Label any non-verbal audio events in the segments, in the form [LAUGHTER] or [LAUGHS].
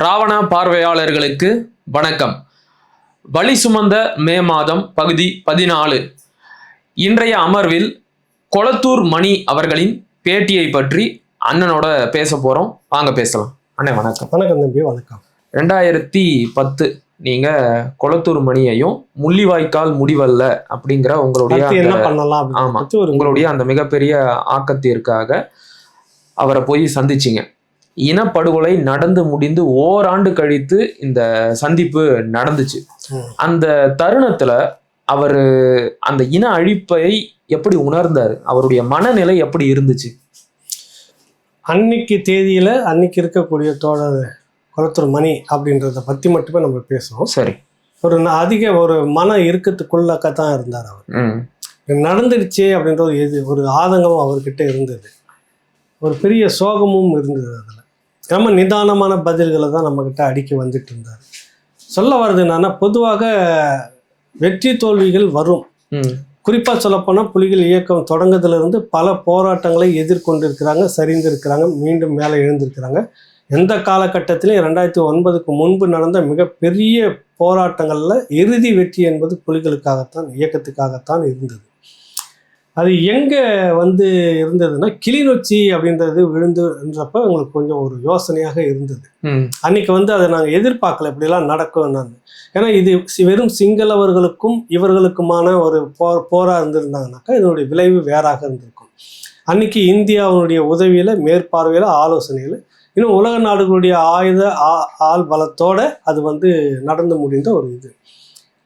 ராவண பார்வையாளர்களுக்கு வணக்கம். வழி சுமந்த மே மாதம் பகுதி பதினாலு. இன்றைய அமர்வில் கொளத்தூர் மணி அவர்களின் பேட்டியை பற்றி அண்ணனோட பேச போறோம். வாங்க பேசலாம். அண்ணே வணக்கம். வணக்கம் தம்பி வணக்கம். ரெண்டாயிரத்தி பத்து நீங்க கொளத்தூர் மணியையும் முள்ளிவாய்க்கால் முடிவல்ல அப்படிங்கிற உங்களுடைய அடுத்து என்ன அந்த- பண்ணலாம் ஆமா. அப்படின்னு பத்தி ஒரு உங்களுடைய அந்த மிகப்பெரிய ஆக்கத்திற்காக அவரை போய் சந்திச்சிங்க. இனப்படுகொலை நடந்து முடிந்து ஓராண்டு கழித்து இந்த சந்திப்பு நடந்துச்சு. அந்த தருணத்துல அவர் அந்த இன அழிப்பை எப்படி உணர்ந்தாரு? அவருடைய மனநிலை எப்படி இருந்துச்சு? அன்னைக்கு தேதியில அன்னைக்கு இருக்கக்கூடிய தோழர் குளத்தூர் மணி அப்படின்றத பத்தி மட்டுமே நம்ம பேசுவோம். சரி. ஒரு அதிக ஒரு மன இறுக்கத்துக்குள்ளக்க தான் இருந்தார் அவர். நடந்துடுச்சே அப்படின்ற ஒரு எது ஒரு ஆதங்கம் அவர்கிட்ட இருந்தது. ஒரு பெரிய சோகமும் இருந்தது அதில். ரொம்ப நிதானமான பதில்களை தான் நம்மக்கிட்ட அடிக்க வந்துட்டு இருந்தார். சொல்ல வர்றது என்னன்னா பொதுவாக வெற்றி தோல்விகள் வரும். குறிப்பாக சொல்லப்போனால் புலிகள் இயக்கம் தொடங்கத்திலிருந்து பல போராட்டங்களை எதிர்கொண்டிருக்கிறாங்க சரிந்திருக்கிறாங்க மீண்டும் மேலே எழுந்திருக்கிறாங்க. எந்த காலகட்டத்திலையும் ரெண்டாயிரத்தி ஒன்பதுக்கு முன்பு நடந்த மிகப்பெரிய போராட்டங்களில் இறுதி வெற்றி என்பது புலிகளுக்காகத்தான் இயக்கத்துக்காகத்தான் இருந்தது. அது எங்கே வந்து இருந்ததுன்னா கிளிநொச்சி அப்படின்றது விழுந்துன்றப்ப எங்களுக்கு கொஞ்சம் ஒரு யோசனையாக இருந்தது. அன்னைக்கு வந்து அதை நாங்கள் எதிர்பார்க்கல இப்படிலாம் நடக்கும் நான் ஏன்னா இது வெறும் சிங்களவர்களுக்கும் இவர்களுக்குமான ஒரு போர் போராக இருந்திருந்தாங்கனாக்கா இதனுடைய விளைவு வேறாக இருந்திருக்கும். அன்னைக்கு இந்தியாவினுடைய உதவியில் மேற்பார்வையில் ஆலோசனையில் இன்னும் உலக நாடுகளுடைய ஆயுத ஆ- ஆள் பலத்தோட அது வந்து நடந்து முடிந்த ஒரு இது.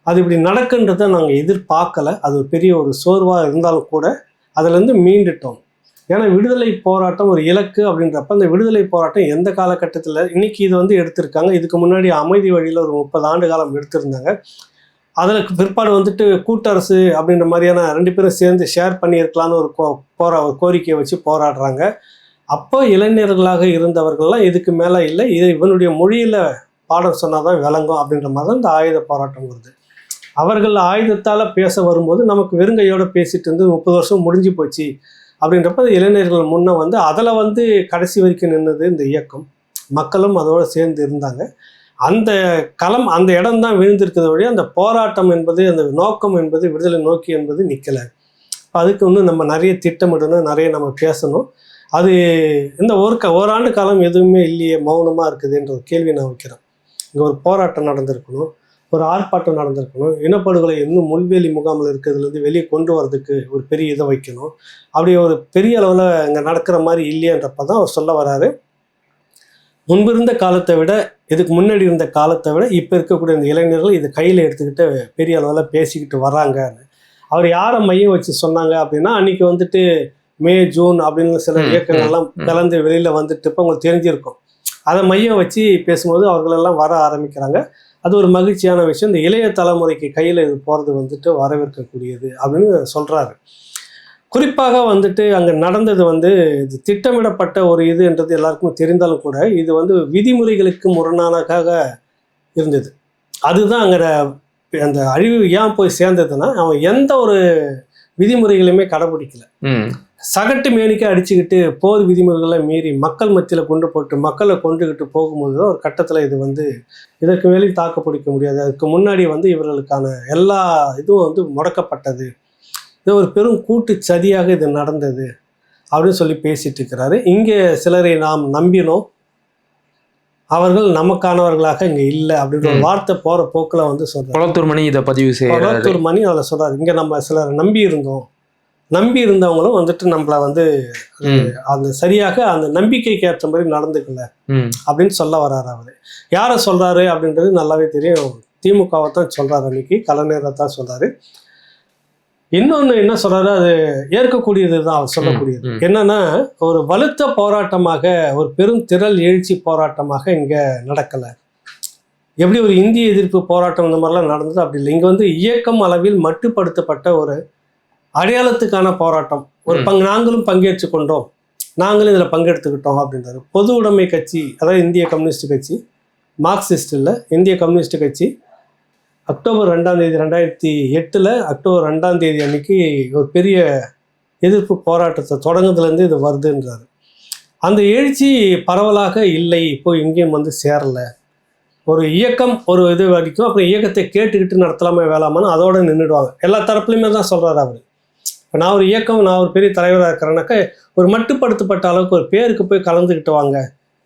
அது இப்படி நடக்குன்றதை நாங்கள் எதிர்பார்க்கல. அது ஒரு பெரிய ஒரு சோர்வாக இருந்தாலும் கூட அதுலேருந்து மீண்டுட்டோம். ஏன்னா விடுதலை போராட்டம் ஒரு இலக்கு அப்படின்றப்ப அந்த விடுதலை போராட்டம் எந்த காலகட்டத்தில் இன்னைக்கு இது வந்து எடுத்திருக்காங்க. இதுக்கு முன்னாடி அமைதி வழியில் ஒரு முப்பது ஆண்டு காலம் எடுத்திருந்தாங்க. அதில் பிற்பாடு வந்துட்டு கூட்டரசு அப்படின்ற மாதிரியான ரெண்டு பேரும் சேர்ந்து ஷேர் பண்ணியிருக்கலான்னு ஒரு கோ போரா ஒரு கோரிக்கையை வச்சு போராடுறாங்க. அப்போ இளைஞர்களாக இருந்தவர்கள்லாம் இதுக்கு மேலே இல்லை. இது இவனுடைய மொழியில் பாடம் சொன்னால் தான் விளங்கும் அப்படின்ற மாதிரி தான் இந்த ஆயுத போராட்டம் வருது. அவர்கள் ஆயுதத்தால் பேச வரும்போது நமக்கு வெறுங்கையோடு பேசிட்டு இருந்து முப்பது வருஷம் முடிஞ்சு போச்சு அப்படின்றப்ப இளைஞர்கள் முன்னே வந்து அதில் வந்து கடைசி வரைக்கும் நின்னது இந்த இயக்கம். மக்களும் அதோடு சேர்ந்து இருந்தாங்க. அந்த களம் அந்த இடம் தான் விழுந்திருக்கிறத வழி அந்த போராட்டம் என்பது அந்த நோக்கம் என்பது விடுதலை நோக்கி என்பது நிற்கலை அதுக்கு வந்து நம்ம நிறைய திட்டமிடணும் நிறைய நம்ம பேசணும். அது இந்த ஒரு க ஓராண்டு காலம் எதுவுமே இல்லையே மௌனமாக இருக்குதுன்ற ஒரு கேள்வி நான் வைக்கிறேன். இங்கே ஒரு போராட்டம் நடந்திருக்கணும். ஒரு ஆர்ப்பாட்டம் நடந்திருக்கணும். இனப்படுகொலை இன்னும் முள்வேலி முகாமில் இருக்கிறதுலேருந்து வெளியே கொண்டு வரதுக்கு ஒரு பெரிய இதை வைக்கணும். அப்படி ஒரு பெரிய அளவில் இங்கே நடக்கிற மாதிரி இல்லையன்றப்ப தான் அவர் சொல்ல வராரு. முன்பு இருந்த காலத்தை விட இதுக்கு முன்னாடி இருந்த காலத்தை விட இப்போ இருக்கக்கூடிய இந்த இளைஞர்கள் இதை கையில் எடுத்துக்கிட்டு பெரிய அளவில் பேசிக்கிட்டு வராங்கன்னு அவர் யாரை மையம் வச்சு சொன்னாங்க அப்படின்னா அன்னைக்கு வந்துட்டு மே ஜூன் அப்படின்னு சில இயக்கங்கள்லாம். கலந்து வெளியில் வந்துட்டு இப்போ உங்களுக்கு தெரிஞ்சிருக்கும். அதை மையம் வச்சு பேசும்போது அவர்களெல்லாம் வர ஆரம்பிக்கிறாங்க. அது ஒரு மகிழ்ச்சியான விஷயம். இந்த இளைய தலைமுறைக்கு கையில் இது போகிறது வந்துட்டு வரவேற்கக்கூடியது அப்படின்னு சொல்கிறாரு குறிப்பாக வந்துட்டு அங்கே நடந்தது வந்து இது திட்டமிடப்பட்ட ஒரு இது என்றது எல்லாருக்கும் தெரிந்தாலும் கூட இது வந்து விதிமுறைகளுக்கு முரணானக்காக இருந்தது. அதுதான் அங்கே அந்த அழிவு ஏன் போய் சேர்ந்ததுன்னா அவன் எந்த ஒரு விதிமுறைகளையுமே கடைபிடிக்கல. சகட்டு மேனிக்க அடிச்சுக்கிட்டு போர் விதிமுறைகளை மீறி மக்கள் மத்தியில் கொண்டு போட்டு மக்களை கொண்டுகிட்டு போகும்போது தான் ஒரு கட்டத்தில் இது வந்து இதற்கு மேலே தாக்கு பிடிக்க முடியாது. அதுக்கு முன்னாடி வந்து இவர்களுக்கான எல்லா இதுவும் வந்து முடக்கப்பட்டது. இது ஒரு பெரும் கூட்டு சதியாக இது நடந்தது அப்படின்னு சொல்லி பேசிட்டு இருக்கிறாரு. இங்கே சிலரை நாம் நம்பினோம். அவர்கள் நமக்கானவர்களாக இங்கே இல்லை அப்படின்ற ஒரு. வார்த்தை போகிற போக்கில் வந்து சொல்கிறார் கொளத்தூர் மணி இதை பதிவு செய்யறாரு குளத்தூர் மணி அதில் சொல்றாரு. இங்கே நம்ம சிலரை நம்பி இருந்தோம். நம்பி இருந்தவங்களும் வந்துட்டு நம்மளை வந்து அந்த சரியாக அந்த நம்பிக்கைக்கு ஏற்ற மாதிரி நடந்துக்கல அப்படின்னு சொல்ல வர்றாரு அவர். யாரை சொல்றாரு அப்படின்றது நல்லாவே தெரியும். திமுகவை தான் சொல்றாரு அன்னைக்கு கலைஞரை தான் சொல்றாரு. இன்னொன்று என்ன சொல்றாரு? அது ஏற்கக்கூடியது தான் அவர் சொல்லக்கூடியது. என்னன்னா ஒரு வலுத்த போராட்டமாக ஒரு பெரும் திரள் எழுச்சி போராட்டமாக இங்க நடக்கல. எப்படி ஒரு இந்திய எதிர்ப்பு போராட்டம் இந்த மாதிரிலாம் நடந்தது அப்படி இல்லை. இங்க வந்து இயக்கம் அளவில் மட்டுப்படுத்தப்பட்ட ஒரு அடையாளத்துக்கான போராட்டம். ஒரு. பங்கு நாங்களும் பங்கேற்று கொண்டோம். நாங்களும் இதில் பங்கெடுத்துக்கிட்டோம் அப்படின்றாரு. பொது உடைமை கட்சி அதாவது இந்திய கம்யூனிஸ்ட் கட்சி மார்க்சிஸ்ட் இல்லை இந்திய கம்யூனிஸ்ட் கட்சி அக்டோபர் ரெண்டாம் தேதி ரெண்டாயிரத்தி எட்டில் அக்டோபர் ரெண்டாம் தேதி அன்னைக்கு ஒரு பெரிய எதிர்ப்பு போராட்டத்தை தொடங்குதுலேருந்து இது வருதுன்றாரு. அந்த எழுச்சி பரவலாக இல்லை இப்போ எங்கேயும் வந்து சேரல. ஒரு இயக்கம் ஒரு இது வரைக்கும் அப்புறம் இயக்கத்தை கேட்டுக்கிட்டு நடத்தலாமா வேளாமான்னு அதோட நின்றுடுவாங்க எல்லா தரப்புலையுமே தான் சொல்கிறாரு அவர். இப்போ நான் ஒரு இயக்கம் நான் ஒரு பெரிய தலைவராக இருக்கிறேன்னாக்கா ஒரு மட்டுப்படுத்தப்பட்ட அளவுக்கு ஒரு பேருக்கு போய் கலந்துக்கிட்டு வாங்க.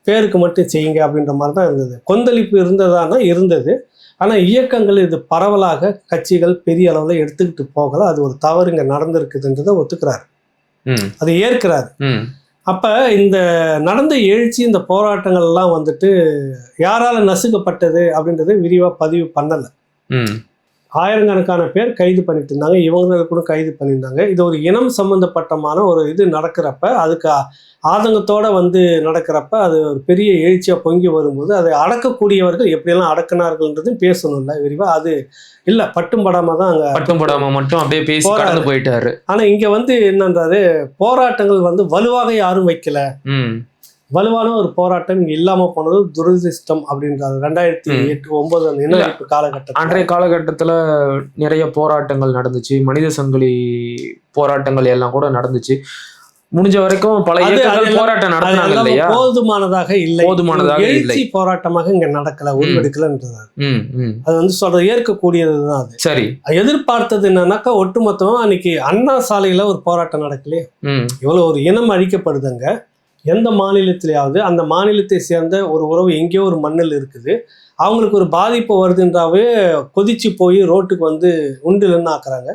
பேருக்கு மட்டும் செய்யுங்க அப்படின்ற மாதிரி தான் இருந்தது. கொந்தளிப்பு இருந்ததானா இருந்தது. ஆனால் இயக்கங்கள் இது பரவலாக கட்சிகள் பெரிய அளவில் எடுத்துக்கிட்டு போகல. அது ஒரு தவறு இங்கே நடந்திருக்குதுன்றதை ஒத்துக்கிறார். அதை ஏற்கிறார். அப்போ இந்த நடந்த எழுச்சி இந்த போராட்டங்கள் எல்லாம் வந்துட்டு யாரால நசுக்கப்பட்டது அப்படின்றத விரிவாக பதிவு பண்ணலை. ஆயிரக்கணக்கான பேர் கைது பண்ணிட்டு இருந்தாங்க. இவங்களை கூட கைது பண்ணியிருந்தாங்க. இது ஒரு இனம் சம்பந்தப்பட்டமான ஒரு இது நடக்கிறப்ப அதுக்கு ஆதங்கத்தோட வந்து நடக்கிறப்ப அது ஒரு பெரிய எழுச்சியாக பொங்கி வரும்போது அதை அடக்கக்கூடியவர்கள் எப்படியெல்லாம் அடக்கினார்கள்ன்றதும் பேசணும்ல விரிவாக அது இல்லை பட்டும் படாம தான் அங்கே பட்டும் படாம மட்டும் அப்படியே பேசி. கடந்து போயிட்டாரு. ஆனால் இங்கே வந்து என்னன்றாரு? போராட்டங்கள் வந்து வலுவாக யாரும் வைக்கல. வலுவான ஒரு போராட்டம் இங்கே இல்லாமல் போனது துரதிர்ஷ்டம் அப்படின்றாரு ரெண்டாயிரத்தி. எட்டு ஒன்பது அந்த இனஅழிப்பு காலகட்டத்தில். அன்றைய காலகட்டத்துல நிறைய போராட்டங்கள் நடந்துச்சு. மனித சங்கிலி போராட்டங்கள் எல்லாம் கூட நடந்துச்சு. முடிஞ்ச வரைக்கும் பல இயக்கங்கள் போராட்டம் நடத்தினாங்க இல்லையா? போதுமானதாக இல்லை. போதுமானதாக. எழுச்சி போராட்டமாக இங்க நடக்கல ம். அது வந்து சொல்றது ஏற்கக்கூடியதுதான் அது. சரி. எதிர்பார்த்தது என்னன்னாக்கா ஒட்டுமொத்தமா அன்னைக்கு அண்ணா சாலையில ஒரு போராட்டம் நடக்கலையே. இவ்வளவு ஒரு இனம் அழிக்கப்படுதுங்க. எந்த மாநிலத்திலேயாவது அந்த மாநிலத்தை சேர்ந்த ஒரு உறவு எங்கேயோ ஒரு மண்ணில் இருக்குது. அவங்களுக்கு ஒரு பாதிப்பு வருதுன்றாவே கொதிச்சு போய் ரோட்டுக்கு வந்து உண்டுலன்னு ஆக்குறாங்க.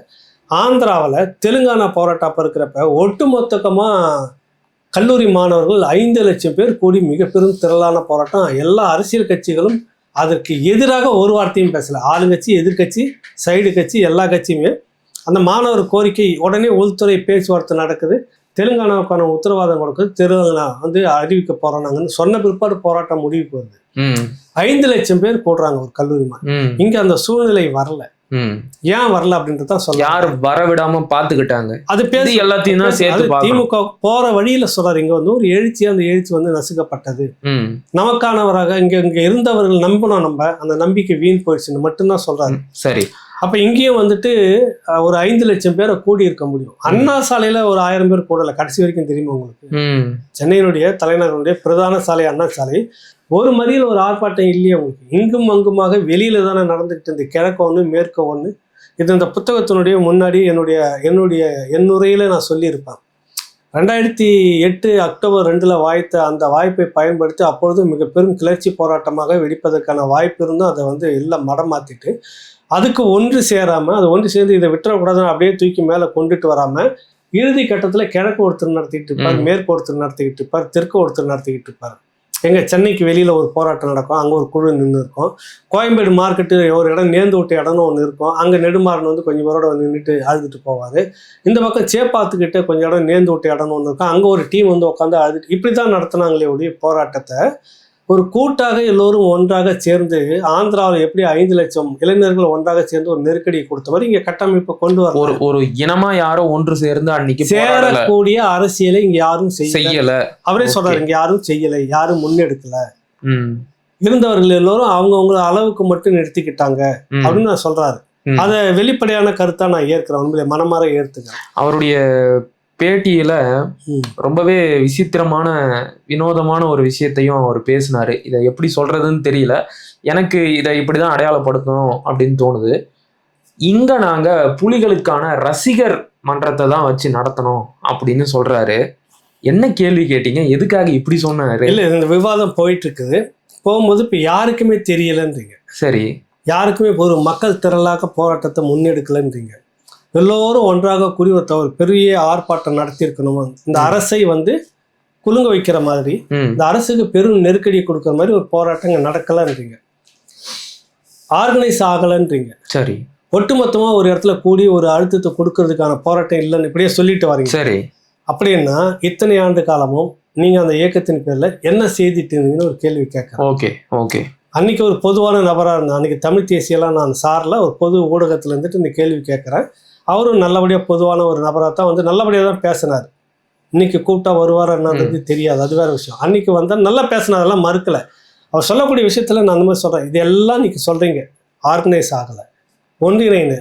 ஆந்திராவில் தெலுங்கானா போராட்டம் அப்போ இருக்கிறப்ப ஒட்டுமொத்தமாக கல்லூரி மாணவர்கள் ஐந்து லட்சம் பேர் கூடி மிக பெரும் திரளான போராட்டம். எல்லா அரசியல் கட்சிகளும் அதற்கு எதிராக ஒரு வார்த்தையும் பேசல. ஆளுங்கட்சி எதிர்க்கட்சி சைடு கட்சி எல்லா கட்சியுமே அந்த மாணவர் கோரிக்கை உடனே உள்துறை பேச்சுவார்த்தை நடக்குது. தெலுங்கானாவுக்கான உத்தரவாதம் கொடுக்குது தெலுங்கானா வந்து அறிவிக்க போறோம் நாங்கன்னு சொன்ன பிற்பாடு போராட்டம் முடிவுக்கு வருது ம். ஐந்து லட்சம் பேர் கூடுறாங்க ஒரு கல்லூரி இங்க அந்த சூழ்நிலை வரல. ஏன் வரல அப்படின்றது தான் சொல்ல யார் வர விடாம பாத்துக்கிட்டாங்க அது பேச எல்லாத்தையும் தான் சேர்த்து திமுக போற வழியில சொல்றாரு. இங்க வந்து ஒரு எழுச்சி அந்த எழுச்சி வந்து நசுக்கப்பட்டது. நமக்கானவராக இங்க இங்க இருந்தவர்கள் நம்பினோம் நம்ம. அந்த நம்பிக்கை வீண் போயிடுச்சுன்னு மட்டும்தான் சொல்றாரு. சரி. அப்ப இங்கேயும் வந்துட்டு ஒரு ஐந்து லட்சம் பேரை கூடி இருக்க முடியும் அண்ணா சாலையில ஒரு ஆயிரம் பேர் கூடல. கடைசி வரைக்கும் தெரியுமா உங்களுக்கு? சென்னையினுடைய தலைநகருடைய பிரதான சாலை அண்ணா சாலை. ஒரு மறியல் ஒரு ஆர்ப்பாட்டம் இல்லையே உங்களுக்கு? இங்கும் அங்குமாக வெளியில தானே நடந்துகிட்டு இருந்து கிழக்க ஒன்று மேற்க ஒன்று இது இந்த புத்தகத்தினுடைய முன்னாடி என்னுடைய என்னுடைய என்னுரையில நான் சொல்லியிருப்பேன். ரெண்டாயிரத்தி எட்டு அக்டோபர் ரெண்டுல வாய்த்த அந்த வாய்ப்பை பயன்படுத்தி அப்பொழுது மிக பெரும் கிளர்ச்சி போராட்டமாக வெடிப்பதற்கான வாய்ப்பு இருந்தும் அதை வந்து எல்லாம் மடமாத்திட்டு அதுக்கு ஒன்று சேராம அது ஒன்று சேர்ந்து இதை விட்டுறக்கூடாதுன்னு அப்படியே தூக்கி மேலே கொண்டுட்டு வராம இறுதி கட்டத்துல கிழக்கு ஒருத்தர் நடத்திக்கிட்டு இருப்பார். மேற்கு ஒருத்தர் நடத்திக்கிட்டு இருப்பார் தெற்கு ஒருத்தர் நடத்திக்கிட்டு இருப்பார் எங்கள் சென்னைக்கு வெளியில் ஒரு போராட்டம் நடக்கும். அங்கே ஒரு குழு நின்று இருக்கும். கோயம்பேடு மார்க்கெட்டு ஒரு இடம் நேர்ந்து விட்ட இடம்னு ஒன்று இருக்கும். அங்கே நெடுமாறன் வந்து கொஞ்சம் பேரோட வந்து நின்றுட்டு அழுதுட்டு போவாரு. இந்த பக்கம் சேப்பாத்துக்கிட்ட கொஞ்சம் இடம் நேர்ந்து விட்ட இடம்னு ஒன்று இருக்கும். அங்கே ஒரு டீம் வந்து உட்காந்து அழுதுட்டு இப்படி தான் நடத்துனாங்களே ஒழிய போராட்டத்தை. ஒரு கூட்டாக எல்லோரும் ஒன்றாக சேர்ந்து ஆந்திராவில் எப்படி ஐந்து லட்சம் இளைஞர்கள் ஒன்றாக சேர்ந்து ஒரு நெருக்கடியை கொடுத்த மாதிரி இங்க கட்டமைப்பை கொண்டு வர ஒரு ஒரு இனமா யாரோ ஒன்று சேர்ந்து அன்னைக்கு சேரக்கூடிய அரசியலை இங்க யாரும் செய்யல. அவரே. சொல்றாரு இங்க யாரும் செய்யலை யாரும் முன்னெடுக்கல. இருந்தவர்கள் எல்லோரும் அவங்கவுங்க அளவுக்கு மட்டும் நிறுத்திக்கிட்டாங்க. அப்படின்னு நான் சொல்றாரு. அத வெளிப்படையான கருத்தா நான் ஏற்கிறேன். உண்மையிலே மனமாற ஏத்துக்கிறேன். அவருடைய பேட்டியில. ரொம்பவே விசித்திரமான வினோதமான ஒரு விஷயத்தையும் அவர் பேசினாரு. இதை எப்படி சொல்றதுன்னு தெரியல. எனக்கு இதை இப்படிதான் அடையாளப்படுத்தணும் அப்படின்னு தோணுது. இங்க நாங்க புலிகளுக்கான ரசிகர் மன்றத்தை தான் வச்சு நடத்தணும் அப்படின்னு சொல்றாரு. என்ன கேள்வி கேட்டீங்க? எதுக்காக இப்படி சொன்னாரு? இல்ல இந்த விவாதம் போயிட்டு இருக்குது போகும்போது இப்ப யாருக்குமே தெரியலன்றீங்க. சரி. யாருக்குமே ஒரு மக்கள் திரளாக போராட்டத்தை முன்னெடுக்கலன்றீங்க. எல்லோரும் ஒன்றாக கூடி ஒரு த- ஒரு பெரிய ஆர்ப்பாட்டம் நடத்தியிருக்கணும்? இந்த. அரசை வந்து குலுங்க வைக்கிற மாதிரி இந்த அரசுக்கு பெரும் நெருக்கடி கொடுக்குற மாதிரி ஒரு போராட்டம் இங்க நடக்கலன்றீங்க. ஆர்கனைஸ் ஆகலைன்றீங்க. சரி. ஒட்டுமொத்தமா ஒரு இடத்துல கூடி ஒரு அழுத்தத்தை கொடுக்கறதுக்கான போராட்டம் இல்லைன்னு இப்படியே சொல்லிட்டு வரீங்க. சரி. அப்படின்னா இத்தனை ஆண்டு காலமும் நீங்க அந்த இயக்கத்தின் பேர்ல என்ன செய்துட்டு இருந்தீங்கன்னு ஒரு கேள்வி கேட்கறேன். Okay okay. அன்னைக்கு ஒரு பொதுவான நபராக இருந்தேன். அன்னைக்கு தமிழ் தேசியெல்லாம் நான் சார்ல ஒரு பொது ஊடகத்துல இருந்துட்டு இந்த கேள்வி கேட்குறேன். அவரும் நல்லபடியா பொதுவான ஒரு நபராக தான் வந்து நல்லபடியாக தான் பேசினார். இன்னைக்கு கூப்பிட்டா வருவார் என்னன்றது தெரியாது. அது வேற விஷயம். அன்னைக்கு வந்தால் நல்லா பேசினார் அதெல்லாம் மறுக்கல. அவர் சொல்லக்கூடிய விஷயத்துல நான் அந்த மாதிரி சொல்றேன். இதெல்லாம் இன்னைக்கு சொல்றீங்க. ஆர்கனைஸ் ஆகலை. ஒன்றிணைந்து.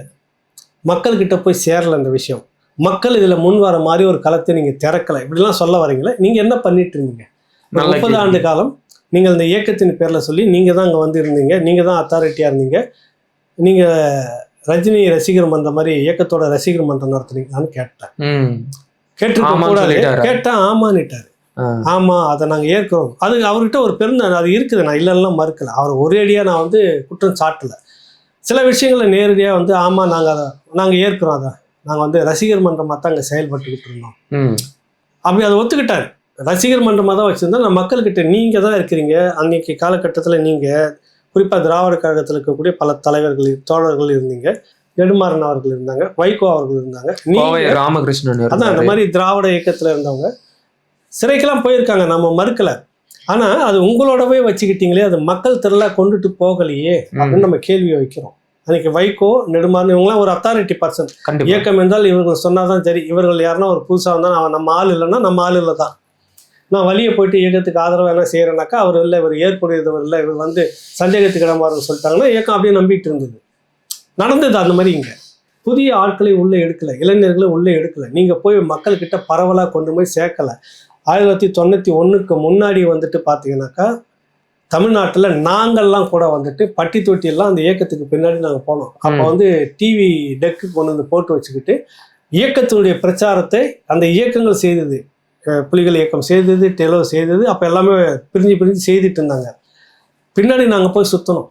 மக்கள்கிட்ட போய் சேரல இந்த விஷயம். மக்கள் இதுல முன் வர மாதிரி ஒரு களத்தை நீங்க திறக்கல. இப்படிலாம் சொல்ல வரீங்களே? நீங்க என்ன பண்ணிட்டு இருந்தீங்க? முப்பது. ஆண்டு காலம் நீங்கள் இந்த இயக்கத்தின் பேரில் சொல்லி நீங்கள் தான் அங்கே வந்து இருந்தீங்க. நீங்கள் தான் அத்தாரிட்டியாக இருந்தீங்க. நீங்கள் ரஜினி ரசிகர் மன்றம் மாதிரி இயக்கத்தோட ரசிகர் மன்றம் நடத்துனீங்களான்னு கேட்டேன். கேட்டிருக்க கூடாது? கேட்டேன் ஆமான்னுட்டாரு. ஆ. ஆமா அதை நாங்கள் ஏற்கிறோம். அது அவர்கிட்ட ஒரு பெருந்த அது இருக்குது நான் இல்லைன்னா மறுக்கல. அவர் ஒரேடியாக நான் வந்து குற்றம் சாட்டல. சில விஷயங்களை நேரடியாக வந்து ஆமா நாங்கள் அதை நாங்கள் ஏற்கிறோம் அதை. நாங்கள் வந்து ரசிகர் மன்றமாக தான் அங்கே செயல்பட்டுக்கிட்டு இருந்தோம். அப்படி அதை ஒத்துக்கிட்டாரு. ரசிகர் மன்றமாக தான் வச்சுருந்தா நான் மக்கள்கிட்ட நீங்கள் தான் இருக்கிறீங்க. அன்னைக்கு காலகட்டத்தில் நீங்கள் குறிப்பாக திராவிட கழகத்தில் இருக்கக்கூடிய பல தலைவர்கள் தோழர்கள் இருந்தீங்க. நெடுமாறன் அவர்கள் இருந்தாங்க வைகோ அவர்கள் இருந்தாங்க. ராமகிருஷ்ணன் அதான் இருந்தாரு. மாதிரி திராவிட இயக்கத்தில் இருந்தவங்க. சிறைக்கெல்லாம் போயிருக்காங்க நம்ம மறுக்கல. ஆனா அது உங்களோடவே வச்சுக்கிட்டீங்களே அது மக்கள் திரளா கொண்டுட்டு போகலையே. அப்படின்னு நம்ம கேள்வியை வைக்கிறோம். அன்னைக்கு வைகோ நெடுமாறன் இவங்கலாம் ஒரு அத்தாரிட்டி பர்சன் இயக்கம் என்றால் இவர்கள் சொன்னாதான் சரி இவர்கள் யாருன்னா ஒரு புதுசாக வந்தால் அவன் நம்ம ஆள் இல்லைன்னா நம்ம ஆள் இல்லை தான் நான் வழியை போயிட்டு இயக்கத்துக்கு ஆதரவு என்ன செய்கிறேனாக்கா அவர் இல்லை இவர் ஏற்புடையவர் இல்லை இவர் வந்து சந்தேகத்துக்கு இடமாறுன்னு சொல்லிட்டாங்கன்னா இயக்கம் அப்படியே நம்பிட்டு இருந்தது. நடந்தது அந்த மாதிரி இங்கே. புதிய ஆட்களை உள்ளே எடுக்கல இளைஞர்களை உள்ளே எடுக்கல. நீங்கள் போய் மக்கள்கிட்ட பரவலாக கொண்டு போய் சேர்க்கல. ஆயிரத்தி தொள்ளாயிரத்தி தொண்ணூற்றி ஒன்றுக்கு முன்னாடி வந்துட்டு பார்த்தீங்கன்னாக்கா தமிழ்நாட்டில் நாங்கள்லாம் கூட வந்துட்டு பட்டி தொட்டியெல்லாம் அந்த இயக்கத்துக்கு பின்னாடி நாங்கள் போனோம். அப்போ. வந்து டிவி டெக்கு கொண்டு வந்து போட்டு வச்சுக்கிட்டு இயக்கத்தினுடைய பிரச்சாரத்தை அந்த இயக்கங்கள் செய்தது. புலிகள் இயக்கம் செய்தது டெலோ செய்தது அப்போ எல்லாமே பிரிஞ்சு பிரிஞ்சு செய்துட்டு இருந்தாங்க. பின்னாடி நாங்கள் போய் சுற்றணும்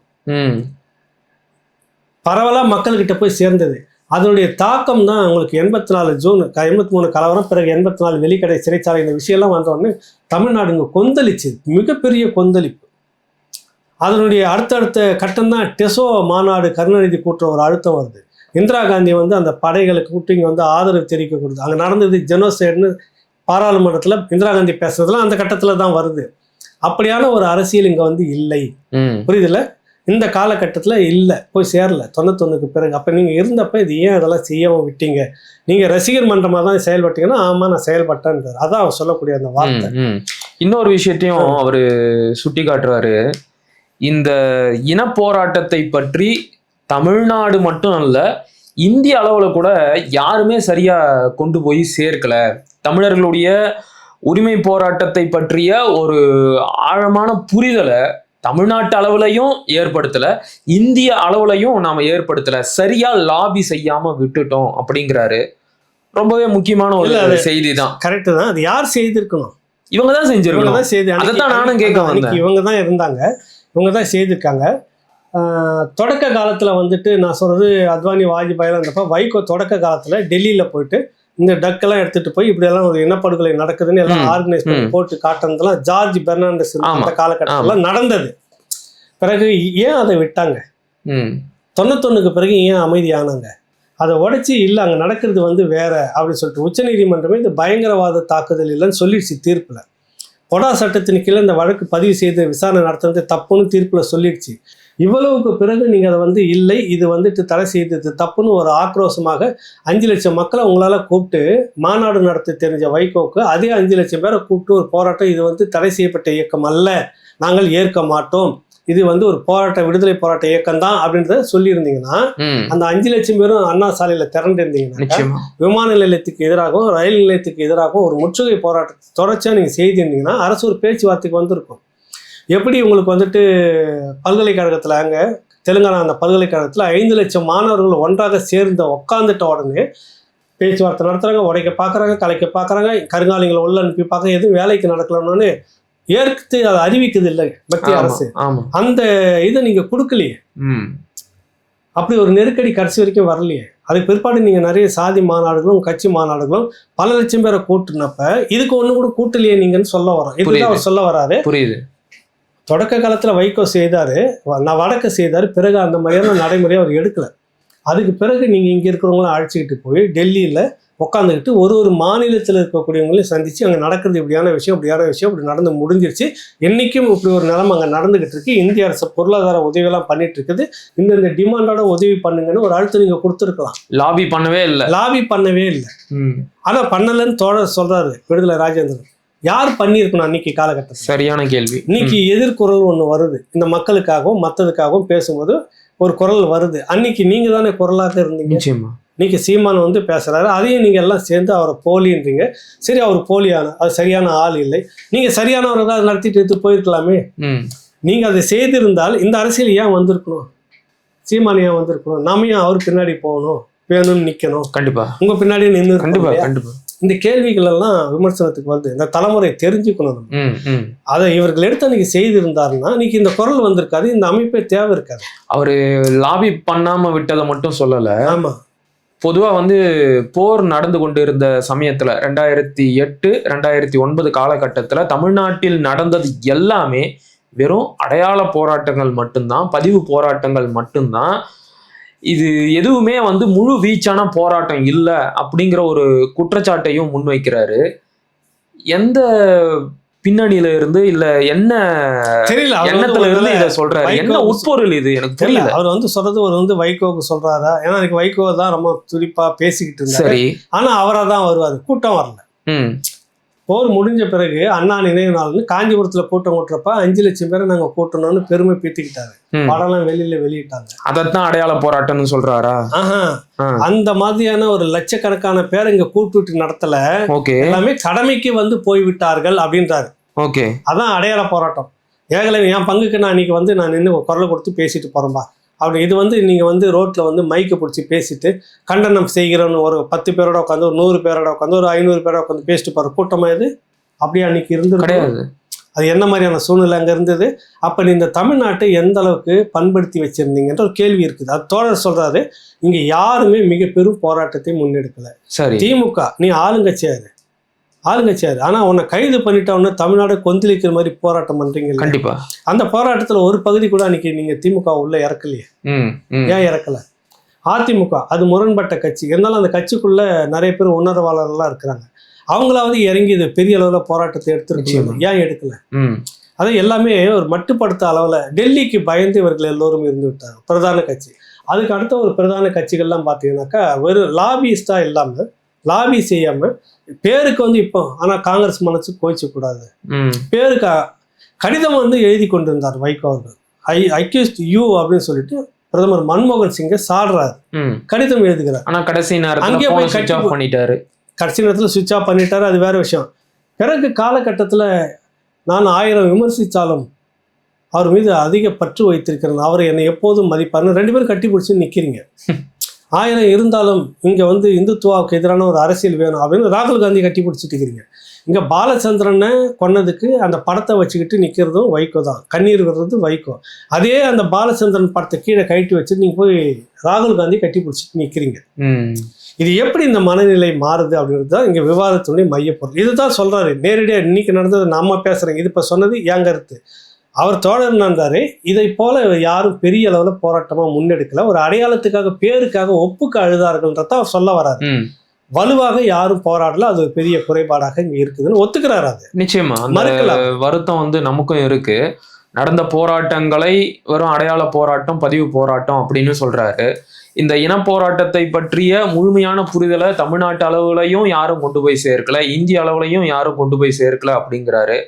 பரவலாக மக்கள்கிட்ட போய் சேர்ந்தது. அதனுடைய தாக்கம் தான் உங்களுக்கு எண்பத்தி நாலு ஜூன் எண்பத்தி மூணு கலவரம் பிறகு எண்பத்தி நாலு வெளிக்கடை சிறைச்சாலை இந்த விஷயம்லாம் வந்த உடனே தமிழ்நாடு இங்கே கொந்தளிச்சு மிகப்பெரிய கொந்தளிப்பு. அதனுடைய அடுத்தடுத்த கட்டம் தான் டெசோ மாநாடு கருணாநிதி கூட்டுற ஒரு அழுத்தம் வருது. இந்திரா காந்தி வந்து அந்த படைகளுக்கு கூட்டி இங்க வந்து ஆதரவு தெரிவிக்க கொடுத்து அங்கே நடந்தது ஜெனோசைடுன்னு பாராளுமன்றத்தில் இந்திரா காந்தி பேசுறதுலாம் அந்த கட்டத்தில் தான் வருது. அப்படியான ஒரு அரசியல் இங்கே வந்து இல்லை. புரியுதுல இந்த காலகட்டத்தில் இல்லை. போய் சேரல. தொண்ணூத்தொன்னுக்கு பிறகு. அப்போ நீங்கள் இருந்தப்ப இது ஏன் இதெல்லாம் செய்யாமல் விட்டீங்க? நீங்கள் ரசிகர் மன்றமாக தான் செயல்பட்டீங்கன்னா ஆமாம் நான் செயல்பட்டேன்றார். அதான் அவர் சொல்லக்கூடிய அந்த வார்த்தை. இன்னொரு விஷயத்தையும் அவரு சுட்டி காட்டுறாரு இந்த இன போராட்டத்தை பற்றி தமிழ்நாடு மட்டும் அல்ல இந்திய அளவுல கூட யாருமே சரியா கொண்டு போய் சேர்க்கல. தமிழர்களுடைய உரிமை போராட்டத்தை பற்றிய ஒரு ஆழமான புரிதலை தமிழ்நாட்டு அளவுலையும் ஏற்படுத்தல இந்திய அளவுலையும் நாம ஏற்படுத்தல. சரியா லாபி செய்யாம விட்டுட்டோம் அப்படிங்கிறாரு. ரொம்பவே முக்கியமான ஒரு அது- செய்தி தான் கரெக்டு தான். அது யார் செய்திருக்கணும்? இவங்க தான் செஞ்சிருக்கணும். தான் செய்து. அன்னைக்கு- அதைத்தான் நானும் கேட்க வந்தேன். இவங்க தான் இருந்தாங்க. இவங்க தான் செய்திருக்காங்க. தொடக்க காலத்தில் வந்துட்டு நான் சொல்றது அத்வானி வாஜ்பாயில் இருந்தப்ப வைகோ தொடக்க காலத்தில் டெல்லியில் போயிட்டு இந்த டக்கெல்லாம் எடுத்துட்டு போய் இப்படியெல்லாம் ஒரு இனப்படுகொலை நடக்குதுன்னு எல்லாம் ஆர்கனைஸ் பண்ணி. போட்டு காட்டுனதெல்லாம் ஜார்ஜ் பெர்னாண்டஸ் அந்த காலகட்டத்தில் நடந்தது. பிறகு ஏன் அதை விட்டாங்க? தொண்ணூத்தொன்னுக்கு பிறகு ஏன் அமைதியானாங்க அதை உடைச்சி இல்லை அங்கே நடக்கிறது வந்து வேற அப்படின்னு சொல்லிட்டு உச்சநீதிமன்றமே இது பயங்கரவாத தாக்குதல் இல்லைன்னு சொல்லிடுச்சு தீர்ப்பில். பொடா சட்டத்தின் கீழே இந்த வழக்கு பதிவு செய்து விசாரணை நடத்துறது தப்புன்னு தீர்ப்பில் சொல்லிடுச்சு. இவ்வளவுக்கு பிறகு நீங்கள் அதை வந்து இல்லை இது வந்துட்டு தடை செய்தது தப்புன்னு ஒரு ஆக்ரோஷமாக அஞ்சு லட்சம் மக்களை உங்களால் கூப்பிட்டு மாநாடு நடத்த தெரிஞ்ச வைகோக்கு அதே அஞ்சு லட்சம் பேரை கூப்பிட்டு ஒரு போராட்டம் இது வந்து தடை செய்யப்பட்ட இயக்கம் அல்ல. நாங்கள் ஏற்க மாட்டோம். இது வந்து ஒரு போராட்ட விடுதலை போராட்ட இயக்கம் தான் அப்படின்றத சொல்லியிருந்தீங்கன்னா அந்த அஞ்சு லட்சம் பேரும் அண்ணா சாலையில திரண்டு இருந்தீங்கன்னா விமான நிலையத்துக்கு எதிராகவும் ரயில் நிலையத்துக்கு எதிராகவும் ஒரு முற்றுகை போராட்டத்தை தொடர்ச்சியாக நீங்கள் செய்திருந்தீங்கன்னா அரசு ஒரு பேச்சுவார்த்தைக்கு வந்திருக்கும். எப்படி உங்களுக்கு வந்துட்டு பல்கலைக்கழகத்தில் அங்கே தெலுங்கானா அந்த பல்கலைக்கழகத்தில் ஐந்து லட்சம் மாணவர்கள் ஒன்றாக சேர்ந்து உட்காந்துட்ட உடனே பேச்சுவார்த்தை நடத்துகிறாங்க உடைக்க பார்க்குறாங்க கலைக்க பார்க்குறாங்க கருங்காலிங்களை உள்ள அனுப்பி பார்க்க எதுவும் வேலைக்கு நடக்கலன்னு ஏற்கத்து அதை அறிவிக்குது இல்லை மத்திய அரசு. அந்த இதை நீங்கள் கொடுக்கலையே. அப்படி ஒரு நெருக்கடி கடைசி வரைக்கும் வரலையே. அதுக்கு பிற்பாடு நீங்கள் நிறைய சாதி மாநாடுகளும் கட்சி மாநாடுகளும் பல லட்சம் பேரை கூட்டுனப்ப இதுக்கு ஒன்று கூட கூட்டலையே நீங்கன்னு சொல்ல வரோம் இதுதான். அவர் சொல்ல வராரு புரியுது. தொடக்க காலத்தில் வைகோ செய்தாரு. நான் வடக்க செய்தாரு. பிறகு அந்த மாதிரியான நடைமுறையை அவர் எடுக்கல. அதுக்கு பிறகு நீங்கள் இங்கே இருக்கிறவங்களாம் அழைச்சிக்கிட்டு போய் டெல்லியில் உட்காந்துக்கிட்டு ஒரு ஒரு மாநிலத்தில் இருக்கக்கூடியவங்களையும் சந்தித்து அங்கே நடக்கிறது இப்படியான விஷயம் இப்படியான விஷயம் இப்படி நடந்து முடிஞ்சிருச்சு. என்றைக்கும் இப்படி ஒரு நிலைமை அங்கே நடந்துகிட்டு இருக்கு. இந்திய அரசு பொருளாதார உதவியெல்லாம் பண்ணிட்டு இருக்குது. இந்த இந்த டிமாண்டோட உதவி பண்ணுங்கன்னு ஒரு அழுத்தம் நீங்கள் கொடுத்துருக்கலாம். லாபி பண்ணவே இல்ல. லாபி பண்ணவே இல்லை. ஆனால் பண்ணலைன்னு தோழர் சொல்றாரு விடுதலை ராஜேந்திரன். யார் பண்ணியிருக்கணும் அன்னைக்கு காலகட்டத்தில் சரியான கேள்வி. இன்னைக்கு எதிர்குரல் ஒன்று வருது. இந்த மக்களுக்காகவும் மற்றதுக்காகவும் பேசும்போது ஒரு குரல் வருது. அன்னைக்கு நீங்க தானே குரலாக இருந்தீங்க? நிச்சயமா. இன்னைக்கு சீமான் வந்து பேசுறாரு. அதையும் நீங்க எல்லாம் சேர்ந்து அவரை போலின்றீங்க. சரி அவர் போலியான அது சரியான ஆள் இல்லை. நீங்க சரியானவர்கள் அதை நடத்திட்டு எடுத்து போயிருக்கலாமே. நீங்க அதை செய்திருந்தால் இந்த அரசியல் ஏன் வந்திருக்கணும்? சீமான் ஏன் வந்திருக்கணும்? நாம ஏன் அவர் பின்னாடி போகணும்? வேணும்னு நிக்கணும்? கண்டிப்பா. உங்க பின்னாடி நின்று கண்டிப்பா கண்டிப்பா. இந்த கேள்விகள் எல்லாம் விமர்சனத்துக்கு வருது இந்த தலைமுறை தெரிஞ்சுக்கணும் நம்ம. ம் ம். அதை இவர்கள் எடுத்து அன்னைக்கு செய்திருந்தாருன்னா இன்னைக்கு இந்த குரல் வந்திருக்காது இந்த அமைப்பே தேவை இருக்காது அவரு லாபி பண்ணாம விட்டதை மட்டும் சொல்லல. ஆமா. பொதுவா வந்து போர் நடந்து கொண்டு இருந்த சமயத்துல ரெண்டாயிரத்தி எட்டு ரெண்டாயிரத்தி ஒன்பது காலகட்டத்துல தமிழ்நாட்டில் நடந்தது எல்லாமே வெறும் அடையாள போராட்டங்கள் மட்டும்தான் பதிவு போராட்டங்கள் மட்டும்தான் இது எதுவுமே வந்து முழு வீச்சான போராட்டம் இல்லை அப்படிங்கிற ஒரு குற்றச்சாட்டையும் முன்வைக்கிறாரு. எந்த பின்னணியில இருந்து இல்ல என்ன தெரியல எண்ணத்துல இருந்து இதை சொல்றாரு? என்ன உட்பொருள் இது? எனக்கு தெரியல அவர் வந்து சொல்றது ஒரு வந்து வைகோவுக்கு சொல்றாரா? ஏன்னா எனக்கு வைகோ தான் ரொம்ப துடிப்பா பேசிக்கிட்டு இருந்தாரு. சரி. ஆனா அவரா தான் வருவாரு. கூட்டம் வரல. போர் முடிஞ்ச பிறகு அண்ணா நினைவு நாள்னு காஞ்சிபுரத்துல கூட்டம் கூட்டுறப்ப அஞ்சு லட்சம் பேரை நாங்க கூட்டணும்னு பெருமை பீத்திக்கிட்டாரு. படம்லாம் வெளியில வெளியிட்டாங்க. அதைத்தான் அடையாள போராட்டம்னு சொல்றாரா. அந்த மாதிரியான ஒரு லட்சக்கணக்கான பேர் இங்க கூப்பிட்டு நடத்தல. எல்லாமே கடமைக்கு வந்து போய்விட்டார்கள் அப்படின்றாரு. ஓகே. அதான் அடையாள போராட்டம். ஏகலை என் பங்குக்கு நான் இன்னைக்கு வந்து நான் நின்று குரல் கொடுத்து பேசிட்டு போறேன்பா. அப்படி இது வந்து நீங்க வந்து ரோட்ல வந்து மைக்கை பிடிச்சி பேசிட்டு கண்டனம் செய்கிறோன்னு ஒரு பத்து பேரோட உட்காந்து ஒரு நூறு பேரோட உட்காந்து ஒரு ஐநூறு பேரோட உட்காந்து பேசிட்டு போற கூட்டமா இது? அப்படி அன்னைக்கு இருந்து கிடையாது. அது என்ன மாதிரியான சூழ்நிலை அங்க இருந்தது? அப்ப நீ இந்த தமிழ்நாட்டை எந்த அளவுக்கு பண்படுத்தி வச்சிருந்தீங்கன்ற ஒரு கேள்வி இருக்குது. அது தோழர் சொல்றாரு இங்க யாருமே மிக பெரும் போராட்டத்தை முன்னெடுக்கல. சரி. திமுக நீ ஆளுங்கட்சியாரு ஆளுங்கட்சியாரு ஆனா உன்னை கைது பண்ணிட்டவொன்னு தமிழ்நாடு கொந்தளிக்கிற மாதிரி போராட்டம் பண்றீங்க கண்டிப்பா. அந்த போராட்டத்துல ஒரு பகுதி கூட அன்னைக்கு நீங்க திமுக உள்ள இறக்கலையே. ஏன் இறக்கல? அதிமுக அது முரண்பட்ட கட்சி. இருந்தாலும் அந்த கட்சிக்குள்ள நிறைய பேர் உணர்வாளர்கள்லாம் இருக்கிறாங்க. அவங்களாவது இறங்கி இது பெரிய அளவுல போராட்டத்தை எடுத்துருக்கீங்க நிச்சயமா. ஏன் எடுக்கல? அது எல்லாமே ஒரு மட்டுப்படுத்த அளவுல டெல்லிக்கு பயந்து இவர்கள் எல்லோரும் இருந்து விட்டாங்க. பிரதான கட்சி. அதுக்கு அடுத்த ஒரு பிரதான கட்சிகள்லாம் பார்த்தீங்கன்னாக்கா வெறும் லாபிஸ்டா இல்லாம லாபி செய்யாம பேருக்கு வந்து இப்போ ஆனா காங்கிரஸ் மனசு கோயிச்சு கூடாது. பேருக்கு கடிதம் வந்து எழுதி கொண்டிருந்தார் வைகோ அவர்கள். ஐ அக்யூஸ்ட் யூ அப்படின்னு சொல்லிட்டு பிரதமர் மன்மோகன் சிங்கை சாடுறாரு. கடிதம் எழுதுகிறார். ஆனா கடைசி நேரத்துல அங்கே போய் ஆஃப் பண்ணிட்டாரு. கடைசி நேரத்தில் சுவிட்ச் ஆஃப் பண்ணிட்டாரு அது வேற விஷயம். பிறகு காலகட்டத்தில் நான் ஆயிரம் விமர்சித்தாலும் அவர் மீது அதிக பற்று வைத்திருக்கிறேன். அவர் என்னை எப்போதும் மதிப்பார்னு ரெண்டு பேரும் கட்டி பிடிச்சி நிற்கிறீங்க [LAUGHS] ஆயிரம் இருந்தாலும் இங்கே வந்து இந்துத்துவாவுக்கு எதிரான ஒரு அரசியல் வேணும் அப்படின்னு ராகுல் காந்தி கட்டி பிடிச்சிட்டு இருக்கிறீங்க இங்கே பாலச்சந்திரனை கொன்னதுக்கு அந்த படத்தை வச்சுக்கிட்டு நிற்கிறதும் வைகோ தான். கண்ணீர் விடுறது வைகோ. அதே அந்த பாலச்சந்திரன் படத்தை கீழே கழட்டி வச்சு நீங்கள் போய் ராகுல் காந்தி கட்டி பிடிச்சிட்டு நிற்கிறீங்க இது எப்படி இந்த மனநிலை மாறுது அப்படின்றது தான் இங்கே விவாதத்தினுடைய மையப்பொருள் இதுதான் சொல்றாரு. நேரடியாக இன்னைக்கு நடந்தது நாம பேசுறேங்க. இது இப்போ சொன்னது என் கருத்து. அவர் தோழர் இருந்தாரு இதை போல யாரும் பெரிய அளவில் போராட்டமா முன்னெடுக்கல. ஒரு அடையாளத்துக்காக பேருக்காக ஒப்புக்கு அழுதார்கள்ன்றத அவர் சொல்ல வராரு. ம். வலுவாக யாரும் போராடல அது ஒரு பெரிய குறைபாடாக இங்க இருக்குதுன்னு ஒத்துக்கிறாரு அது. நிச்சயமா. அந்த மறுக்கலாம். வருத்தம் வந்து நமக்கும் இருக்கு. நடந்த போராட்டங்களை வெறும் அடையாள போராட்டம் பதிவு போராட்டம் அப்படின்னு சொல்றாரு. இந்த இன போராட்டத்தை பற்றிய முழுமையான புரிதலை தமிழ்நாட்டு அளவுலையும் யாரும் கொண்டு போய் சேர்க்கல இந்திய அளவுலையும் யாரும் கொண்டு போய் சேர்க்கல அப்படிங்கிறாரு.